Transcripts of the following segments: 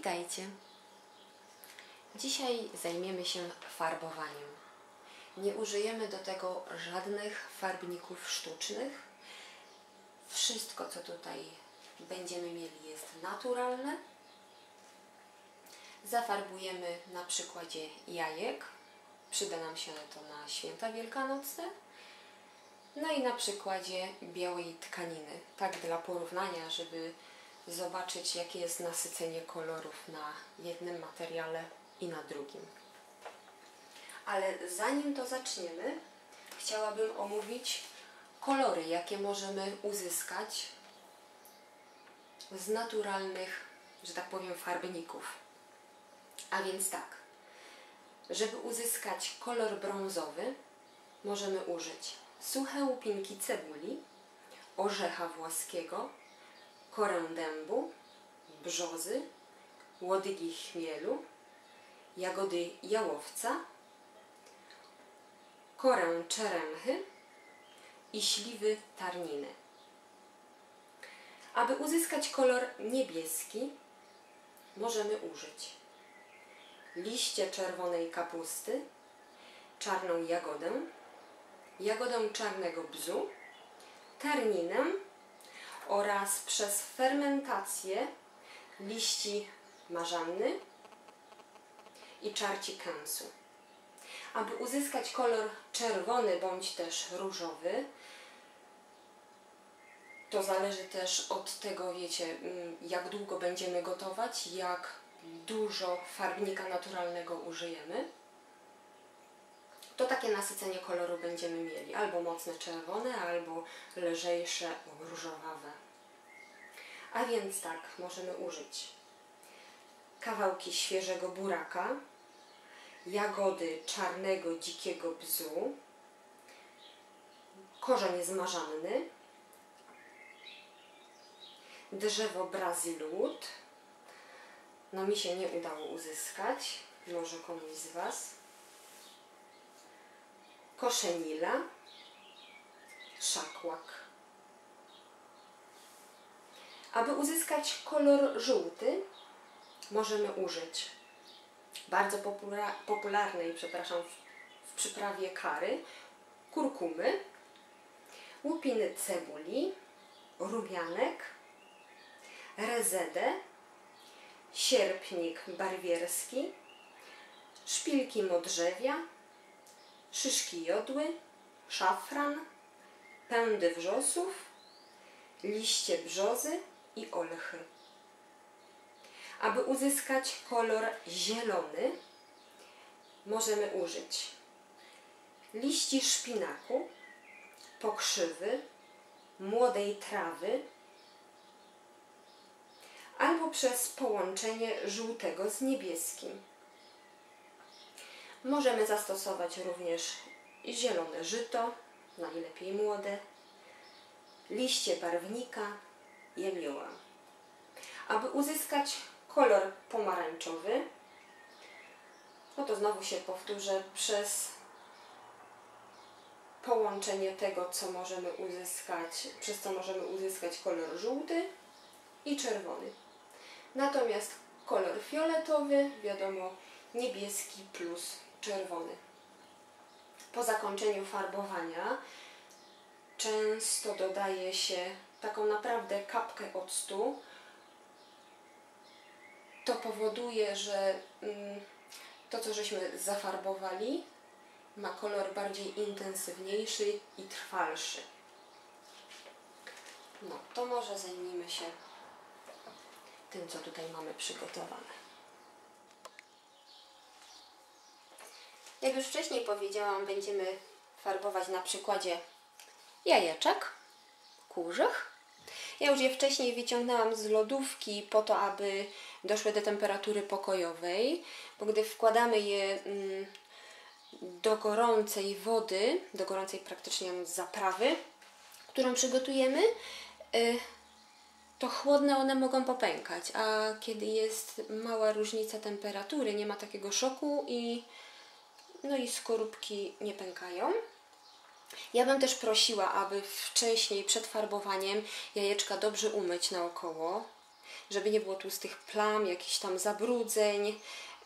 Witajcie! Dzisiaj zajmiemy się farbowaniem. Nie użyjemy do tego żadnych farbników sztucznych. Wszystko, co tutaj będziemy mieli, jest naturalne. Zafarbujemy na przykładzie jajek. Przyda nam się to na święta wielkanocne. No i na przykładzie białej tkaniny. Tak dla porównania, żeby zobaczyć jakie jest nasycenie kolorów na jednym materiale i na drugim. Ale zanim to zaczniemy, chciałabym omówić kolory, jakie możemy uzyskać z naturalnych, że tak powiem, farbników. A więc tak, żeby uzyskać kolor brązowy, możemy użyć suche łupinki cebuli, orzecha włoskiego, korę dębu, brzozy, łodygi chmielu, jagody jałowca, korę czeremchy i śliwy tarniny. Aby uzyskać kolor niebieski, możemy użyć liście czerwonej kapusty, czarną jagodę, jagodę czarnego bzu, tarninę oraz przez fermentację liści marzanny i czarci kęsu. Aby uzyskać kolor czerwony bądź też różowy, to zależy też od tego, wiecie, mm, jak długo będziemy gotować, jak dużo farbnika naturalnego użyjemy, to takie nasycenie koloru będziemy mieli. Albo mocne czerwone, albo lżejsze różowawe. A więc tak, możemy użyć kawałki świeżego buraka, jagody czarnego dzikiego bzu, korzeń zmarzanny, drzewo brazylut. No mi się nie udało uzyskać, może komuś z Was. Koszenila, szakłak. Aby uzyskać kolor żółty, możemy użyć bardzo popularnej, przepraszam, w, w przyprawie kary, kurkumy, łupiny cebuli, rumianek, rezedę, sierpnik barwierski, szpilki modrzewia, szyszki jodły, szafran, pędy wrzosów, liście brzozy i olchy. Aby uzyskać kolor zielony, możemy użyć liści szpinaku, pokrzywy, młodej trawy albo przez połączenie żółtego z niebieskim. Możemy zastosować również zielone żyto, najlepiej młode, liście barwnika, jemioła. Aby uzyskać kolor pomarańczowy, no to znowu się powtórzę, przez połączenie tego, co możemy uzyskać, przez co możemy uzyskać kolor żółty i czerwony. Natomiast kolor fioletowy, wiadomo, niebieski plus czerwony. Po zakończeniu farbowania często dodaje się taką naprawdę kapkę octu, to powoduje, że mm, to, co żeśmy zafarbowali, ma kolor bardziej intensywniejszy i trwalszy. No, to może zajmijmy się tym, co tutaj mamy przygotowane. Jak już wcześniej powiedziałam, będziemy farbować na przykładzie jajeczek, kurzych. Ja już je wcześniej wyciągnęłam z lodówki po to, aby doszły do temperatury pokojowej, bo gdy wkładamy je mm, do gorącej wody, do gorącej praktycznie zaprawy, którą przygotujemy, y, to chłodne one mogą popękać, a kiedy jest mała różnica temperatury, nie ma takiego szoku i no i skorupki nie pękają. Ja bym też prosiła, aby wcześniej, przed farbowaniem jajeczka dobrze umyć naokoło. żeby nie było tłustych plam, jakichś tam zabrudzeń.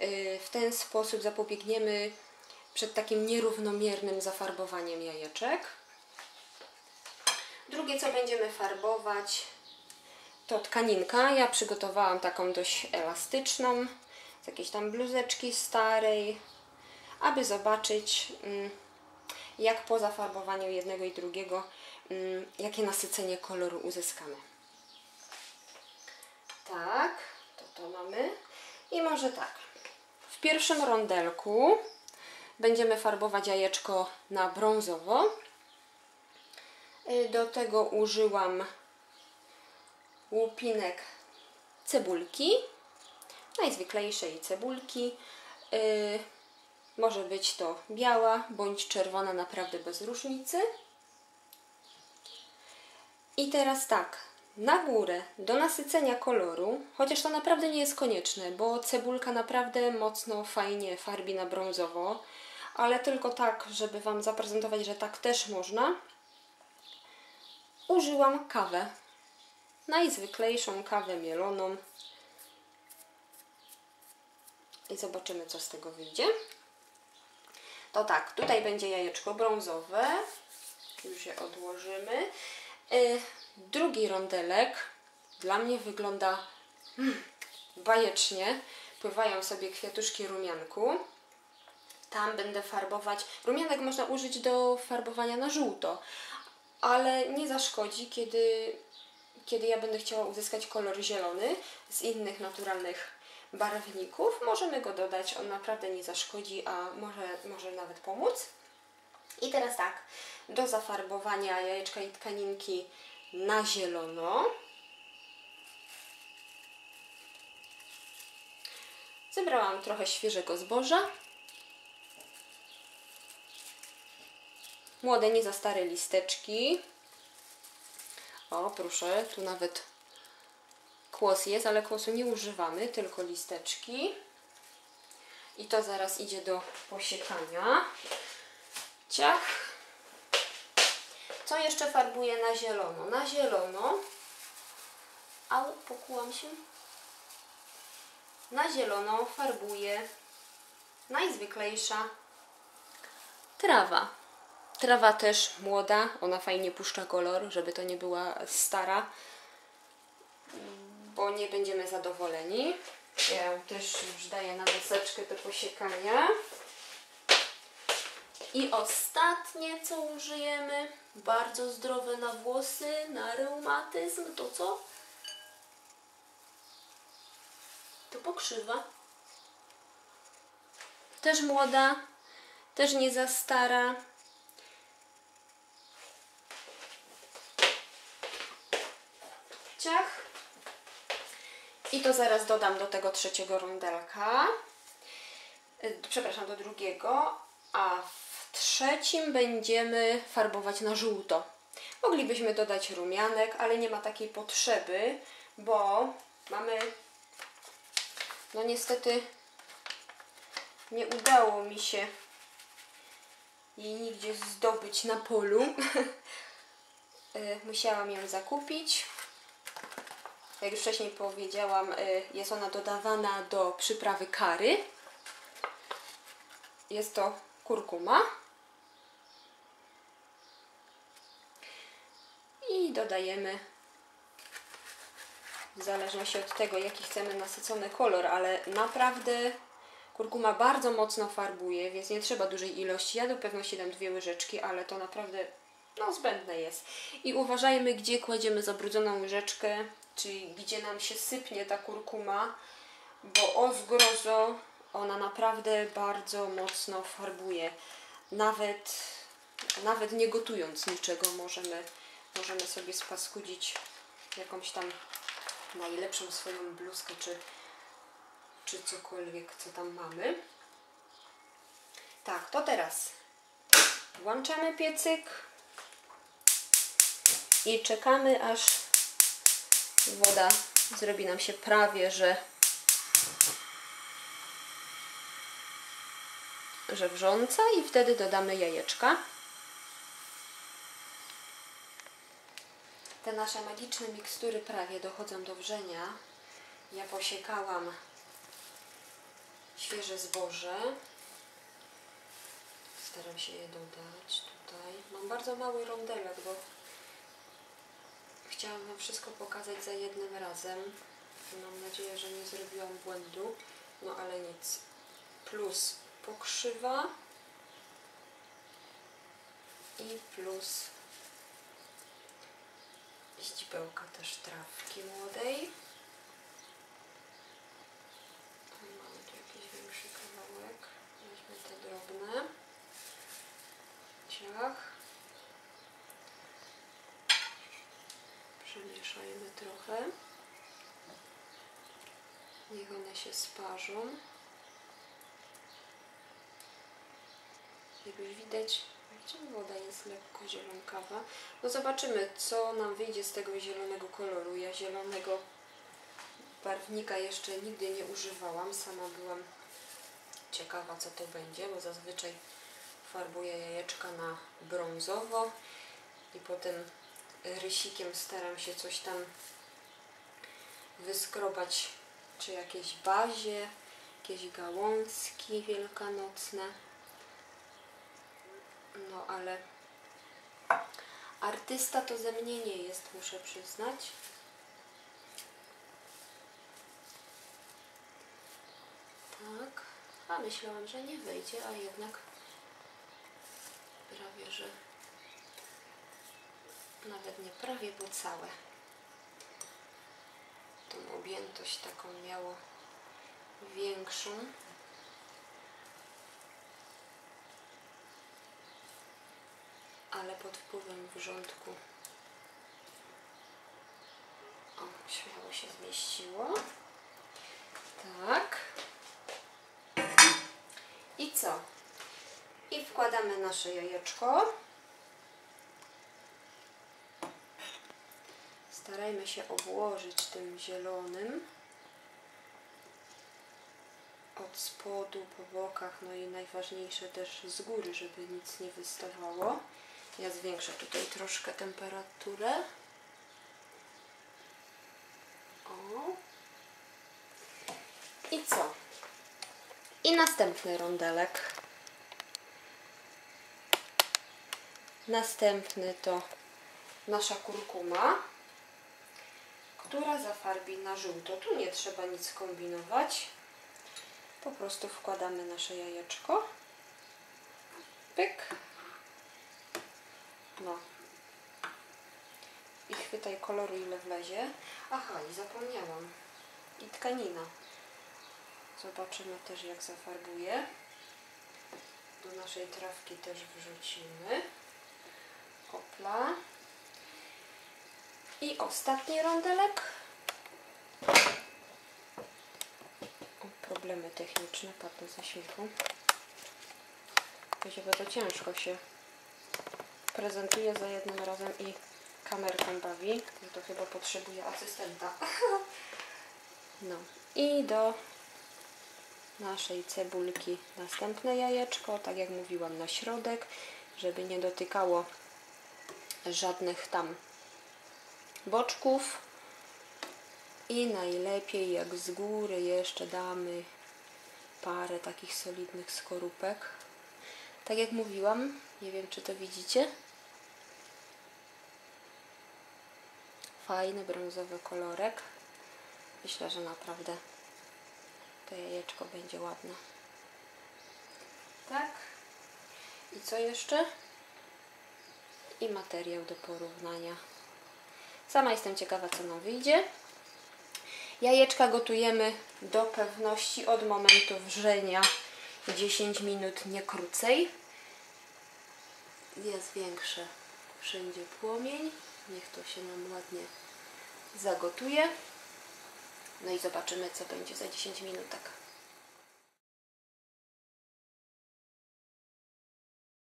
Y, W ten sposób zapobiegniemy przed takim nierównomiernym zafarbowaniem jajeczek. Drugie, co będziemy farbować, to tkaninka. Ja przygotowałam taką dość elastyczną, z jakiejś tam bluzeczki starej, aby zobaczyć, mm, jak po zafarbowaniu jednego i drugiego, mm, jakie nasycenie koloru uzyskamy. Tak, to to mamy. I może tak. W pierwszym rondelku będziemy farbować jajeczko na brązowo. Y, Do tego użyłam łupinek cebulki, najzwyklejszej cebulki. Może być to biała bądź czerwona, naprawdę bez różnicy. I teraz tak, na górę do nasycenia koloru, chociaż to naprawdę nie jest konieczne, bo cebulka naprawdę mocno fajnie farbi na brązowo, ale tylko tak, żeby Wam zaprezentować, że tak też można, użyłam kawę. Najzwyklejszą kawę mieloną. I zobaczymy, co z tego wyjdzie. To tak, tutaj będzie jajeczko brązowe. Już je odłożymy. Y, Drugi rondelek dla mnie wygląda mm, bajecznie. Pływają sobie kwiatuszki rumianku. Tam będę farbować. Rumianek można użyć do farbowania na żółto, ale nie zaszkodzi, kiedy, kiedy ja będę chciała uzyskać kolor zielony z innych naturalnych barwników. Możemy go dodać, on naprawdę nie zaszkodzi, a może, może nawet pomóc. I teraz tak, do zafarbowania jajeczka i tkaninki na zielono. Zebrałam trochę świeżego zboża. Młode, nie za stare listeczki. O, proszę, tu nawet kłos jest, ale kłosu nie używamy, tylko listeczki. I to zaraz idzie do posiekania. Ciach. Co jeszcze farbuję na zielono? Na zielono. Au, pokułam się. Na zielono farbuję najzwyklejsza trawa. Trawa też młoda, ona fajnie puszcza kolor, żeby to nie była stara, bo nie będziemy zadowoleni. Ja też już daję na deseczkę do posiekania. I ostatnie, co użyjemy, bardzo zdrowe na włosy, na reumatyzm, to co? To pokrzywa. Też młoda, też nie za stara. Ciach. I to zaraz dodam do tego trzeciego rondelka. Y, Przepraszam, do drugiego. A w trzecim będziemy farbować na żółto. Moglibyśmy dodać rumianek, ale nie ma takiej potrzeby, bo mamy no niestety nie udało mi się jej nigdzie zdobyć na polu. Y, Musiałam ją zakupić. Jak już wcześniej powiedziałam, y, jest ona dodawana do przyprawy kary. Jest to kurkuma. I dodajemy w zależności od tego, jaki chcemy nasycony kolor, ale naprawdę kurkuma bardzo mocno farbuje, więc nie trzeba dużej ilości. Ja do pewności dam dwie łyżeczki, ale to naprawdę no, zbędne jest. I uważajmy, gdzie kładziemy zabrudzoną łyżeczkę, czyli gdzie nam się sypnie ta kurkuma, bo o zgrozo ona naprawdę bardzo mocno farbuje. Nawet, nawet nie gotując niczego możemy, możemy sobie spaskudzić jakąś tam najlepszą swoją bluzkę, czy, czy cokolwiek, co tam mamy. Tak, to teraz włączamy piecyk i czekamy, aż woda zrobi nam się prawie, że że wrząca i wtedy dodamy jajeczka. Ten nasze magiczne mikstury prawie dochodzą do wrzenia. Ja posiekałam świeże zboże. Staram się je dodać tutaj. Mam bardzo mały rondelek, bo chciałam Wam wszystko pokazać za jednym razem. Mam nadzieję, że nie zrobiłam błędu. No ale nic. Plus pokrzywa i plus ździbełka też trawki młodej. Mamy tu jakiś większy kawałek. Weźmy te drobne. Ciach. Przemieszajmy trochę. Niech one się sparzą. Jak już widać, woda jest lekko zielonkawa. No zobaczymy, co nam wyjdzie z tego zielonego koloru. Ja zielonego barwnika jeszcze nigdy nie używałam. Sama byłam ciekawa, co to będzie, bo zazwyczaj farbuję jajeczka na brązowo i potem rysikiem staram się coś tam wyskrobać, czy jakieś bazie, jakieś gałązki wielkanocne. No ale artysta to ze mnie nie jest, muszę przyznać. Tak, a myślałam, że nie wyjdzie, a jednak prawie, że nawet nie prawie, bo całe. Tą objętość taką miało większą. ale pod wpływem wrzątku o, śmiało się zmieściło. Tak. I co? I wkładamy nasze jajeczko. Starajmy się obłożyć tym zielonym od spodu, po bokach, no i najważniejsze też z góry, żeby nic nie wystawało. Ja zwiększę tutaj troszkę temperaturę. O. I co? I następny rondelek. Następny to nasza kurkuma, która zafarbi na żółto. Tu nie trzeba nic kombinować. Po prostu wkładamy nasze jajeczko. Pyk. No. I chwytaj koloru ile wlezie. Aha, i zapomniałam. I tkanina. Zobaczymy też jak zafarbuje. Do naszej trawki też wrzucimy. Opla. I ostatni rondelek. Problemy techniczne, padnę ze śmiechu. Bo to ciężko się prezentuje za jednym razem i kamerką bawi. To chyba potrzebuję asystenta. No i do naszej cebulki następne jajeczko, tak jak mówiłam, na środek, żeby nie dotykało żadnych tam boczków. I najlepiej jak z góry jeszcze damy parę takich solidnych skorupek. Tak jak mówiłam, nie wiem czy to widzicie, fajny brązowy kolorek. Myślę, że naprawdę to jajeczko będzie ładne. Tak. I co jeszcze? I materiał do porównania. Sama jestem ciekawa, co nam wyjdzie. Jajeczka gotujemy do pewności od momentu wrzenia 10 minut, nie krócej. Ja zwiększę wszędzie płomień. Niech to się nam ładnie zagotuje. No i zobaczymy, co będzie za 10 minutek.